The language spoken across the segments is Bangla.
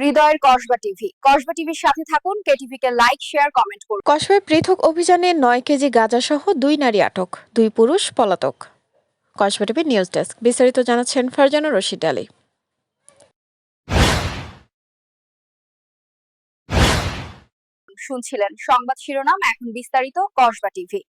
হৃদয়ের কসবা টিভি। কসবা টিভির সাথে থাকুন কে লাইক শেয়ার কমেন্ট করুন। কসবায় পৃথক অভিযানে নয় কেজি গাঁজা সহ দুই নারী আটক দুই পুরুষ পলাতক। Kasba TV news desk. বিস্তারিত জানাচ্ছেন ফারজানা রশিদ আলী। শুনছিলেন সংবাদ শিরোনাম এখন বিস্তারিত কসবা টিভি।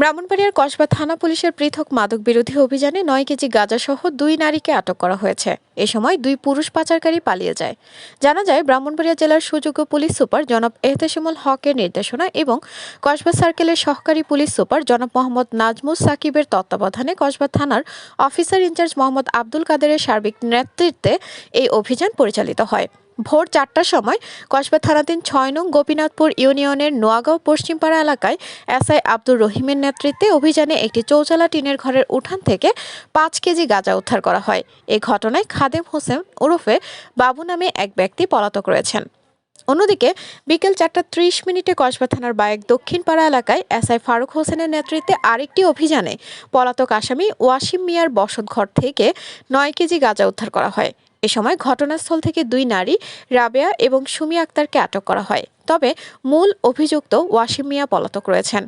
ব্রাহ্মণবাড়িয়ার কসবা থানা পুলিশের পৃথক মাদক বিরোধী অভিযানে নয় কেজি গাঁজাসহ দুই নারীকে আটক করা হয়েছে। এ সময় দুই পুরুষ পাচারকারী পালিয়ে যায়। জানা যায়, ব্রাহ্মণবাড়িয়া জেলার সুযোগ্য পুলিশ সুপার জনাব এহতেশামুল হকের নির্দেশনা এবং কসবা সার্কেলের সহকারী পুলিশ সুপার জনাব মোহাম্মদ নাজমুস সাকিবের তত্ত্বাবধানে কসবা থানার অফিসার ইনচার্জ মোহাম্মদ আব্দুল কাদেরের সার্বিক নেতৃত্বে এই অভিযান পরিচালিত হয়। ভোর চারটার সময় কসবা থানাধীন ছয় নং গোপীনাথপুর ইউনিয়নের নোয়াগাঁও পশ্চিমপাড়া এলাকায় এসআই আব্দুর রহিমের নেতৃত্বে অভিযানে একটি চৌচালা টিনের ঘরের উঠান থেকে পাঁচ কেজি গাঁজা উদ্ধার করা হয়। এ ঘটনায় খাদেম হোসেন ওরফে বাবু নামে এক ব্যক্তি পলাতক রয়েছেন। অন্যদিকে বিকেল চারটা ত্রিশ মিনিটে কসবা থানার বায়েক দক্ষিণপাড়া এলাকায় এসআই ফারুক হোসেনের নেতৃত্বে আরেকটি অভিযানে পলাতক আসামি ওয়াসিম মিয়ার বসতঘর থেকে নয় কেজি গাঁজা উদ্ধার করা হয়। এ সময় ঘটনাস্থল থেকে দুই নারী, রাবেয়া এবং সুমি আক্তারকে আটক করা হয়। তবে মূল অভিযুক্ত ওয়াসিম মিয়া পলাতক রয়েছেন।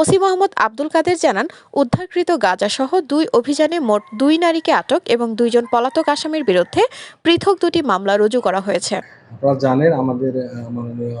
ওসি মোহাম্মদ আব্দুল কাদের জানান, উদ্ধারকৃত গাঁজাসহ দুই অভিযানে মোট দুই নারীকে আটক এবং দুইজন পলাতক আসামির বিরুদ্ধে পৃথক দুটি মামলা রুজু করা হয়েছে। আপনারা জানেন আমাদের মাননীয়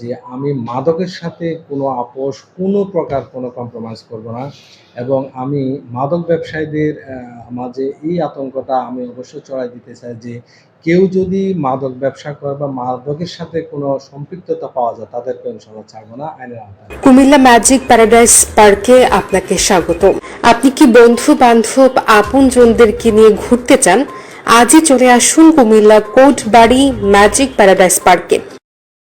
যে আমি মাদকের সাথে কোনো আপোষ, কোনো প্রকার কোনো কম্প্রোমাইজ করব না। এবং আমি মাদক ব্যবসায়ীদের মাঝে এই আতঙ্কটা আমি অবশ্যই চড়াই দিতে চাই যে কেউ যদি মাদক ব্যবসা করে বা মাদকের সাথে কোনো সম্পৃক্ততা পাওয়া যায় তাদেরকে ইনশাল্লাহ ছাড়বো না, আইনের আওতায়। কুমিল্লা ম্যাজিক প্যারাডাইস পার্কে আপনাকে স্বাগত আপনি কি বন্ধু বান্ধব আপনজনদেরকে নিয়ে ঘুরতে চান? আজই চলে আসুন Comilla Kotbari magic paradise পার্কে।